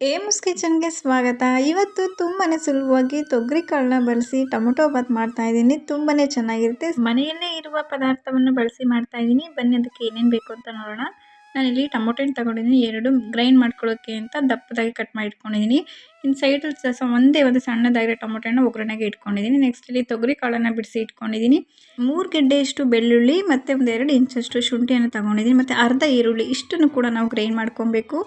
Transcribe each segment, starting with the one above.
AIIMS ಕಿಚನ್ಗೆ ಸ್ವಾಗತ. ಇವತ್ತು ತುಂಬಾ ಸುಲಭವಾಗಿ ತೊಗರಿ ಕಾಳನ್ನ ಬಳಸಿ ಟೊಮೊಟೊ ಬಾತ್ ಮಾಡ್ತಾ ಇದ್ದೀನಿ. ತುಂಬಾ ಚೆನ್ನಾಗಿರುತ್ತೆ. ಮನೆಯಲ್ಲೇ ಇರುವ ಪದಾರ್ಥವನ್ನು ಬಳಸಿ ಮಾಡ್ತಾ ಇದ್ದೀನಿ. ಬನ್ನಿ, ಅದಕ್ಕೆ ಏನೇನು ಬೇಕು ಅಂತ ನೋಡೋಣ. ನಾನಿಲ್ಲಿ ಟೊಮೊಟೊ ಹಣ್ಣು ತೊಗೊಂಡಿದ್ದೀನಿ. ಎರಡು ಗ್ರೈಂಡ್ ಮಾಡ್ಕೊಳ್ಳೋಕ್ಕೆ ಅಂತ ದಪ್ಪದಾಗಿ ಕಟ್ ಮಾಡಿ ಇಟ್ಕೊಂಡಿದ್ದೀನಿ ಇನ್ನು ಸೈಡಲ್ಲಿ ಸಹ ಒಂದೇ ಒಂದು ಸಣ್ಣದಾಗಿರೋ ಟೊಮೊಟೊ ಒಗ್ಗರಣೆಗೆ ಇಟ್ಕೊಂಡಿದ್ದೀನಿ. ನೆಕ್ಸ್ಟ್ ಇಲ್ಲಿ ತೊಗರಿ ಕಾಳನ್ನು ಬಿಡಿಸಿ ಇಟ್ಕೊಂಡಿದ್ದೀನಿ. ಮೂರು ಗೆಡ್ಡೆಯಷ್ಟು ಬೆಳ್ಳುಳ್ಳಿ ಮತ್ತು ಒಂದು ಎರಡು ಇಂಚಷ್ಟು ಶುಂಠಿಯನ್ನು ತೊಗೊಂಡಿದ್ದೀನಿ. ಮತ್ತು ಅರ್ಧ ಈರುಳ್ಳಿ ಇಷ್ಟನ್ನು ಕೂಡ ನಾವು ಗ್ರೈಂಡ್ ಮಾಡ್ಕೊಬೇಕು.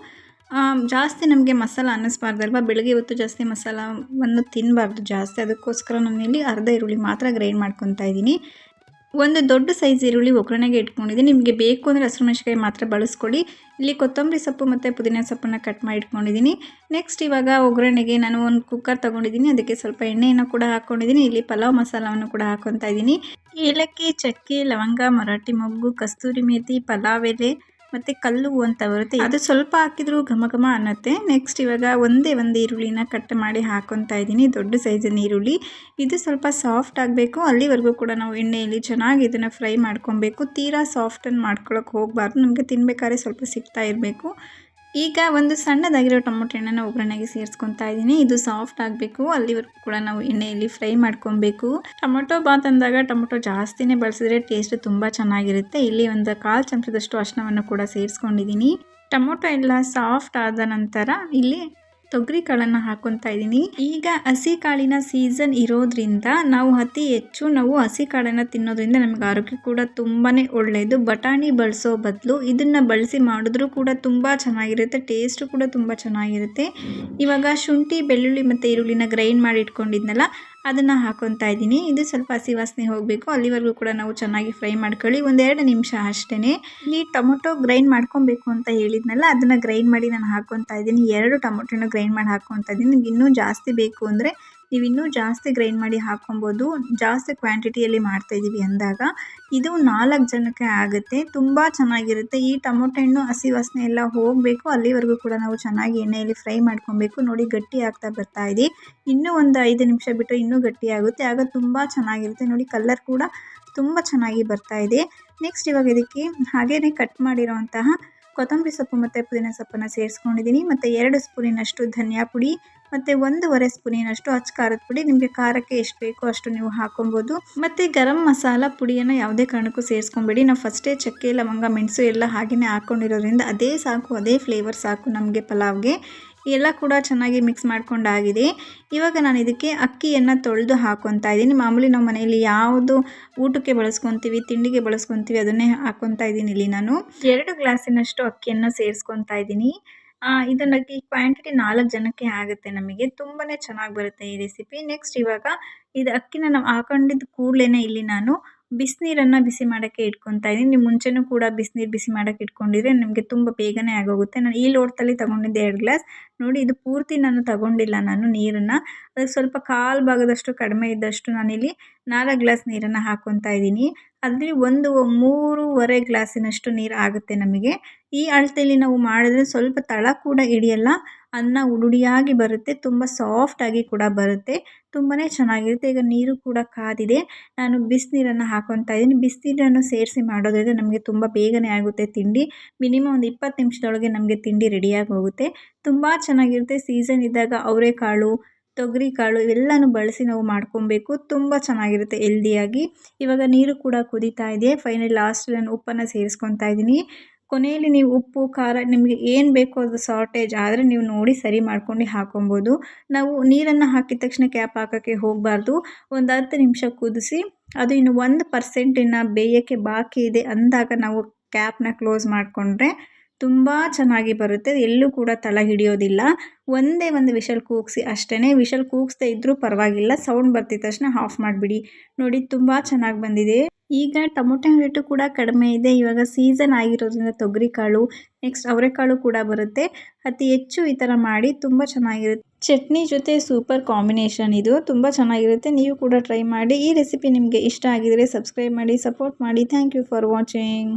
ಜಾಸ್ತಿ ನಮಗೆ ಮಸಾಲ ಅನ್ನಿಸ್ಬಾರ್ದಲ್ವ? ಬೆಳಗ್ಗೆ ಹೊತ್ತು ಜಾಸ್ತಿ ಮಸಾಲವನ್ನು ತಿನ್ನಬಾರ್ದು ಜಾಸ್ತಿ. ಅದಕ್ಕೋಸ್ಕರ ನಾನಿಲ್ಲಿ ಅರ್ಧ ಈರುಳ್ಳಿ ಮಾತ್ರ ಗ್ರೈಂಡ್ ಮಾಡ್ಕೊತಾ ಇದ್ದೀನಿ. ಒಂದು ದೊಡ್ಡ ಸೈಜ್ ಈರುಳ್ಳಿ ಒಗ್ಗರಣೆಗೆ ಇಟ್ಕೊಂಡಿದ್ದೀನಿ. ನಿಮಗೆ ಬೇಕು ಅಂದರೆ ಹಸಿರು ಮಾತ್ರ ಬಳಸ್ಕೊಳ್ಳಿ. ಇಲ್ಲಿ ಕೊತ್ತಂಬರಿ ಸೊಪ್ಪು ಮತ್ತು ಪುದೀನ ಸೊಪ್ಪನ್ನು ಕಟ್ ಮಾಡಿ ಇಟ್ಕೊಂಡಿದ್ದೀನಿ ನೆಕ್ಸ್ಟ್ ಇವಾಗ ಒಗ್ಗರಣೆಗೆ ನಾನು ಒಂದು ಕುಕ್ಕರ್ ತೊಗೊಂಡಿದ್ದೀನಿ. ಅದಕ್ಕೆ ಸ್ವಲ್ಪ ಎಣ್ಣೆಯನ್ನು ಕೂಡ ಹಾಕ್ಕೊಂಡಿದ್ದೀನಿ ಇಲ್ಲಿ ಪಲಾವ್ ಮಸಾಲವನ್ನು ಕೂಡ ಹಾಕ್ಕೊತಾ ಇದ್ದೀನಿ. ಏಲಕ್ಕಿ, ಚಕ್ಕೆ, ಲವಂಗ, ಮರಾಠಿ, ಮೊಗ್ಗು, ಕಸ್ತೂರಿ ಮೇಥಿ, ಪಲಾವ್ ಎಲೆ ಮತ್ತು ಕಲ್ಲು ಅಂತ ಬರುತ್ತೆ. ಅದು ಸ್ವಲ್ಪ ಹಾಕಿದ್ರು ಘಮ ಘಮ ಅನ್ನತ್ತೆ. ನೆಕ್ಸ್ಟ್ ಇವಾಗ ಒಂದೇ ಒಂದು ಈರುಳ್ಳಿನ ಕಟ್ ಮಾಡಿ ಹಾಕೊತಾ ಇದ್ದೀನಿ. ದೊಡ್ಡ ಸೈಜಿನ ಈರುಳ್ಳಿ. ಇದು ಸ್ವಲ್ಪ ಸಾಫ್ಟ್ ಆಗಬೇಕು. ಅಲ್ಲಿವರೆಗೂ ಕೂಡ ನಾವು ಎಣ್ಣೆಯಲ್ಲಿ ಚೆನ್ನಾಗಿ ಇದನ್ನು ಫ್ರೈ ಮಾಡ್ಕೊಬೇಕು. ತೀರಾ ಸಾಫ್ಟನ್ನು ಮಾಡ್ಕೊಳಕ್ಕೆ ಹೋಗಬಾರ್ದು. ನಮಗೆ ತಿನ್ಬೇಕಾದ್ರೆ ಸ್ವಲ್ಪ ಸಿಗ್ತಾ ಇರಬೇಕು. ಈಗ ಒಂದು ಸಣ್ಣದಾಗಿರೋ ಟೊಮೊಟೊ ಹಣ್ಣನ್ನು ಒಗ್ಗರಣೆಗೆ ಸೇರಿಸ್ಕೊತಾ ಇದ್ದೀನಿ. ಇದು ಸಾಫ್ಟ್ ಆಗಬೇಕು. ಅಲ್ಲಿವರೆಗೂ ಕೂಡ ನಾವು ಎಣ್ಣೆಯಲ್ಲಿ ಫ್ರೈ ಮಾಡ್ಕೊಬೇಕು. ಟೊಮೊಟೊ ಬಾತ್ ಅಂದಾಗ ಟೊಮೊಟೊ ಜಾಸ್ತಿನೇ ಬಳಸಿದ್ರೆ ಟೇಸ್ಟ್ ತುಂಬ ಚೆನ್ನಾಗಿರುತ್ತೆ. ಇಲ್ಲಿ ಒಂದು ಕಾಲು ಚಮಚದಷ್ಟು ಅರ್ಶನವನ್ನು ಕೂಡ ಸೇರಿಸ್ಕೊಂಡಿದ್ದೀನಿ. ಟೊಮೊಟೊ ಎಲ್ಲ ಸಾಫ್ಟ್ ಆದ ನಂತರ ಇಲ್ಲಿ ತೊಗರಿ ಕಾಳನ್ನು ಹಾಕೊತಾ ಇದ್ದೀನಿ ಈಗ ಹಸಿ ಕಾಳಿನ ಸೀಸನ್ ಇರೋದ್ರಿಂದ ನಾವು ಅತಿ ಹೆಚ್ಚು ನಾವು ಹಸಿ ಕಾಳನ್ನು ತಿನ್ನೋದ್ರಿಂದ ನಮಗೆ ಆರೋಗ್ಯ ಕೂಡ ತುಂಬಾ ಒಳ್ಳೆಯದು ಬಟಾಣಿ ಬಳಸೋ ಬದಲು ಇದನ್ನು ಬಳಸಿ ಮಾಡಿದ್ರೂ ಕೂಡ ತುಂಬ ಚೆನ್ನಾಗಿರುತ್ತೆ ಟೇಸ್ಟು ಕೂಡ ತುಂಬ ಚೆನ್ನಾಗಿರುತ್ತೆ. ಇವಾಗ ಶುಂಠಿ, ಬೆಳ್ಳುಳ್ಳಿ ಮತ್ತು ಈರುಳ್ಳಿನ ಗ್ರೈಂಡ್ ಮಾಡಿ ಇಟ್ಕೊಂಡಿದ್ನಲ್ಲ ಅದನ್ನು ಹಾಕೊತಾ ಇದ್ದೀನಿ. ಇದು ಸ್ವಲ್ಪ ಹಸಿ ವಾಸನೆ ಹೋಗಬೇಕು. ಅಲ್ಲಿವರೆಗೂ ಕೂಡ ನಾವು ಚೆನ್ನಾಗಿ ಫ್ರೈ ಮಾಡ್ಕೊಳ್ಳಿ. ಒಂದೆರಡು ನಿಮಿಷ ಅಷ್ಟೇ ಇಲ್ಲಿ ಟೊಮೊಟೊ ಗ್ರೈಂಡ್ ಮಾಡ್ಕೊಬೇಕು ಅಂತ ಹೇಳಿದ್ನಲ್ಲ, ಅದನ್ನು ಗ್ರೈಂಡ್ ಮಾಡಿ ನಾನು ಹಾಕೊತಾ ಇದ್ದೀನಿ. ಎರಡು ಟೊಮೊಟೊನ ಗ್ರೈಂಡ್ ಮಾಡಿ ಹಾಕೊತಾ ಇದ್ದೀನಿ. ನಿಮ್ಗೆ ಇನ್ನೂ ಜಾಸ್ತಿ ಬೇಕು ಅಂದರೆ ನೀವು ಇನ್ನೂ ಜಾಸ್ತಿ ಗ್ರೈಂಡ್ ಮಾಡಿ ಹಾಕ್ಕೊಬೋದು. ಜಾಸ್ತಿ ಕ್ವಾಂಟಿಟಿಯಲ್ಲಿ ಮಾಡ್ತಾಯಿದ್ದೀವಿ ಅಂದಾಗ ಇದು ನಾಲ್ಕು ಜನಕ್ಕೆ ಆಗುತ್ತೆ. ತುಂಬ ಚೆನ್ನಾಗಿರುತ್ತೆ. ಈ ಟೊಮೊಟೊ ಹಣ್ಣು, ಹಸಿ ವಾಸನೆ ಎಲ್ಲ ಹೋಗಬೇಕು. ಅಲ್ಲಿವರೆಗೂ ಕೂಡ ನಾವು ಚೆನ್ನಾಗಿ ಎಣ್ಣೆಯಲ್ಲಿ ಫ್ರೈ ಮಾಡ್ಕೊಬೇಕು. ನೋಡಿ ಗಟ್ಟಿ ಆಗ್ತಾ ಬರ್ತಾ ಇದೆ. ಇನ್ನೂ ಒಂದು ಐದು ನಿಮಿಷ ಬಿಟ್ಟರೆ ಇನ್ನೂ ಗಟ್ಟಿ ಆಗುತ್ತೆ. ಆಗ ತುಂಬ ಚೆನ್ನಾಗಿರುತ್ತೆ. ನೋಡಿ ಕಲರ್ ಕೂಡ ತುಂಬ ಚೆನ್ನಾಗಿ ಬರ್ತಾ ಇದೆ. ನೆಕ್ಸ್ಟ್ ಇವಾಗ ಇದಕ್ಕೆ ಹಾಗೇ ಕಟ್ ಮಾಡಿರೋಂತಹ ಕೊತ್ತಂಬರಿ ಸೊಪ್ಪು ಮತ್ತು ಪುದೀನ ಸೊಪ್ಪನ್ನು ಸೇರಿಸ್ಕೊಂಡಿದ್ದೀನಿ. ಮತ್ತು ಎರಡು ಸ್ಪೂನಿನಷ್ಟು ಧನಿಯಾ ಪುಡಿ, ಮತ್ತು ಒಂದೂವರೆ ಸ್ಪೂನಿನಷ್ಟು ಅಚ್ಚ ಖಾರದ ಪುಡಿ. ನಿಮಗೆ ಖಾರಕ್ಕೆ ಎಷ್ಟು ಬೇಕೋ ಅಷ್ಟು ನೀವು ಹಾಕೊಬೋದು. ಮತ್ತು ಗರಂ ಮಸಾಲ ಪುಡಿಯನ್ನು ಯಾವುದೇ ಕಾರಣಕ್ಕೂ ಸೇರಿಸ್ಕೊಬೇಡಿ. ನಾವು ಫಸ್ಟೇ ಚಕ್ಕೆ, ಲವಂಗ, ಮೆಣಸು ಎಲ್ಲ ಹಾಗೆಯೇ ಹಾಕ್ಕೊಂಡಿರೋದ್ರಿಂದ ಅದೇ ಸಾಕು, ಅದೇ ಫ್ಲೇವರ್ ಸಾಕು ನಮಗೆ ಪಲಾವ್ಗೆ. ಎಲ್ಲ ಕೂಡ ಚೆನ್ನಾಗಿ ಮಿಕ್ಸ್ ಮಾಡ್ಕೊಂಡಾಗಿದೆ. ಇವಾಗ ನಾನು ಇದಕ್ಕೆ ಅಕ್ಕಿಯನ್ನು ತೊಳೆದು ಹಾಕೊತಾ ಇದ್ದೀನಿ. ಮಾಮೂಲಿ ನಮ್ಮ ಮನೆಯಲ್ಲಿ ಯಾವುದು ಊಟಕ್ಕೆ ಬಳಸ್ಕೊತೀವಿ, ತಿಂಡಿಗೆ ಬಳಸ್ಕೊತೀವಿ, ಅದನ್ನೇ ಹಾಕೊತಾ ಇದ್ದೀನಿ ಇಲ್ಲಿ ನಾನು. ಎರಡು ಗ್ಲಾಸಿನಷ್ಟು ಅಕ್ಕಿಯನ್ನು ಸೇರಿಸ್ಕೊತಾ ಇದ್ದೀನಿ. ಇದನ್ನು ಅಕ್ಕಿ ಕ್ವಾಂಟಿಟಿ ನಾಲ್ಕು ಜನಕ್ಕೆ ಆಗುತ್ತೆ ನಮಗೆ. ತುಂಬಾ ಚೆನ್ನಾಗಿ ಬರುತ್ತೆ ಈ ರೆಸಿಪಿ ನೆಕ್ಸ್ಟ್ ಇವಾಗ ಇದು ಅಕ್ಕಿನ ನಾವು ಹಾಕೊಂಡಿದ್ದ ಕೂಡಲೇ ಇಲ್ಲಿ ನಾನು ಬಿಸಿನೀರನ್ನು ಬಿಸಿ ಮಾಡೋಕ್ಕೆ ಇಟ್ಕೊತಾ ಇದ್ದೀನಿ. ನೀವು ಮುಂಚೆನೂ ಕೂಡ ಬಿಸಿನೀರು ಬಿಸಿ ಮಾಡೋಕ್ಕೆ ಇಟ್ಕೊಂಡಿದ್ರೆ ನಿಮಗೆ ತುಂಬ ಬೇಗನೆ ಆಗೋಗುತ್ತೆ. ನಾನು ಈ ಲೋಟದಲ್ಲಿ ತೊಗೊಂಡಿದ್ದೆ ಎರಡು ಗ್ಲಾಸ್. ನೋಡಿ, ಇದು ಪೂರ್ತಿ ನಾನು ತಗೊಂಡಿಲ್ಲ ನಾನು ನೀರನ್ನು. ಅದಕ್ಕೆ ಸ್ವಲ್ಪ ಕಾಲು ಭಾಗದಷ್ಟು ಕಡಿಮೆ ಇದ್ದಷ್ಟು ನಾನಿಲ್ಲಿ ನಾಲ್ಕು ಗ್ಲಾಸ್ ನೀರನ್ನು ಹಾಕೊತಾ ಇದ್ದೀನಿ. ಅದರಲ್ಲಿ ಒಂದು, ಮೂರುವರೆ ಗ್ಲಾಸಿನಷ್ಟು ನೀರು ಆಗುತ್ತೆ ನಮಗೆ. ಈ ಅಳತೆಯಲ್ಲಿ ನಾವು ಮಾಡಿದ್ರೆ ಸ್ವಲ್ಪ ತಳ ಕೂಡ ಹಿಡಿಯಲ್ಲ. ಅನ್ನ ಉಡುಡಿಯಾಗಿ ಬರುತ್ತೆ, ತುಂಬ ಸಾಫ್ಟಾಗಿ ಕೂಡ ಬರುತ್ತೆ ತುಂಬಾ ಚೆನ್ನಾಗಿರುತ್ತೆ. ಈಗ ನೀರು ಕೂಡ ಕಾದಿದೆ, ನಾನು ಬಿಸಿನೀರನ್ನು ಹಾಕೊತಾ ಇದ್ದೀನಿ. ಬಿಸಿನೀರನ್ನು ಸೇರಿಸಿ ಮಾಡೋದ್ರಿಂದ ನಮಗೆ ತುಂಬ ಬೇಗನೆ ಆಗುತ್ತೆ ತಿಂಡಿ. ಮಿನಿಮಮ್ ಒಂದು ಇಪ್ಪತ್ತು ನಿಮಿಷದೊಳಗೆ ನಮಗೆ ತಿಂಡಿ ರೆಡಿಯಾಗಿ ಹೋಗುತ್ತೆ. ತುಂಬ ಚೆನ್ನಾಗಿರುತ್ತೆ. ಸೀಸನ್ ಇದ್ದಾಗ ಅವರೆಕಾಳು ತೊಗರಿ ಕಾಳು ಇವೆಲ್ಲನೂ ಬಳಸಿ ನಾವು ಮಾಡ್ಕೊಬೇಕು. ತುಂಬ ಚೆನ್ನಾಗಿರುತ್ತೆ ಹೆಲ್ದಿಯಾಗಿ ಇವಾಗ ನೀರು ಕೂಡ ಕುದೀತಾ ಇದೆ. ಫೈನಲ್ ಲಾಸ್ಟ್ ನಾನು ಉಪ್ಪನ್ನು ಸೇರಿಸ್ಕೊತಾ ಇದ್ದೀನಿ. ಕೊನೆಯಲ್ಲಿ ನೀವು ಉಪ್ಪು, ಖಾರ, ನಿಮಗೆ ಏನು ಬೇಕೋ ಅದು ಸಾರ್ಟೇಜ್ ಆದರೆ ನೀವು ನೋಡಿ ಸರಿ ಮಾಡ್ಕೊಂಡು ಹಾಕೊಬೋದು. ನಾವು ನೀರನ್ನು ಹಾಕಿದ ತಕ್ಷಣ ಕ್ಯಾಪ್ ಹಾಕೋಕ್ಕೆ ಹೋಗಬಾರ್ದು. ಒಂದು ಹತ್ತು ನಿಮಿಷ ಕುದಿಸಿ, ಅದು ಇನ್ನು ಒಂದು ಪರ್ಸೆಂಟ್ ಇನ್ನು ಬೇಯೋಕ್ಕೆ ಬಾಕಿ ಇದೆ ಅಂದಾಗ ನಾವು ಕ್ಯಾಪನ್ನ ಕ್ಲೋಸ್ ಮಾಡಿಕೊಂಡ್ರೆ ತುಂಬ ಚೆನ್ನಾಗಿ ಬರುತ್ತೆ. ಎಲ್ಲೂ ಕೂಡ ತಳ ಹಿಡಿಯೋದಿಲ್ಲ. ಒಂದೇ ಒಂದು ವಿಷಲ್ ಕೂಗಿಸಿ ಅಷ್ಟೇ ವಿಷಲ್ ಕೂಗಿಸ್ದೇ ಇದ್ದರೂ ಪರವಾಗಿಲ್ಲ. ಸೌಂಡ್ ಬರ್ತಿದ್ದ ತಕ್ಷಣ ಆಫ್ ಮಾಡಿಬಿಡಿ. ನೋಡಿ, ತುಂಬ ಚೆನ್ನಾಗಿ ಬಂದಿದೆ. ಈಗ ಟೊಮೊಟೊ ರೇಟು ಕೂಡ ಕಡಿಮೆ ಇದೆ. ಇವಾಗ ಸೀಸನ್ ಆಗಿರೋದ್ರಿಂದ ತೊಗರಿಕಾಳು, ನೆಕ್ಸ್ಟ್ ಅವರೆಕಾಳು ಕೂಡ ಬರುತ್ತೆ. ಅತಿ ಹೆಚ್ಚು ಈ ಥರ ಮಾಡಿ ತುಂಬ ಚೆನ್ನಾಗಿರುತ್ತೆ. ಚಟ್ನಿ ಜೊತೆ ಸೂಪರ್ ಕಾಂಬಿನೇಷನ್ ಇದು. ತುಂಬ ಚೆನ್ನಾಗಿರುತ್ತೆ. ನೀವು ಕೂಡ ಟ್ರೈ ಮಾಡಿ. ಈ ರೆಸಿಪಿ ನಿಮಗೆ ಇಷ್ಟ ಆಗಿದರೆ ಸಬ್ಸ್ಕ್ರೈಬ್ ಮಾಡಿ, ಸಪೋರ್ಟ್ ಮಾಡಿ. Thank you for watching.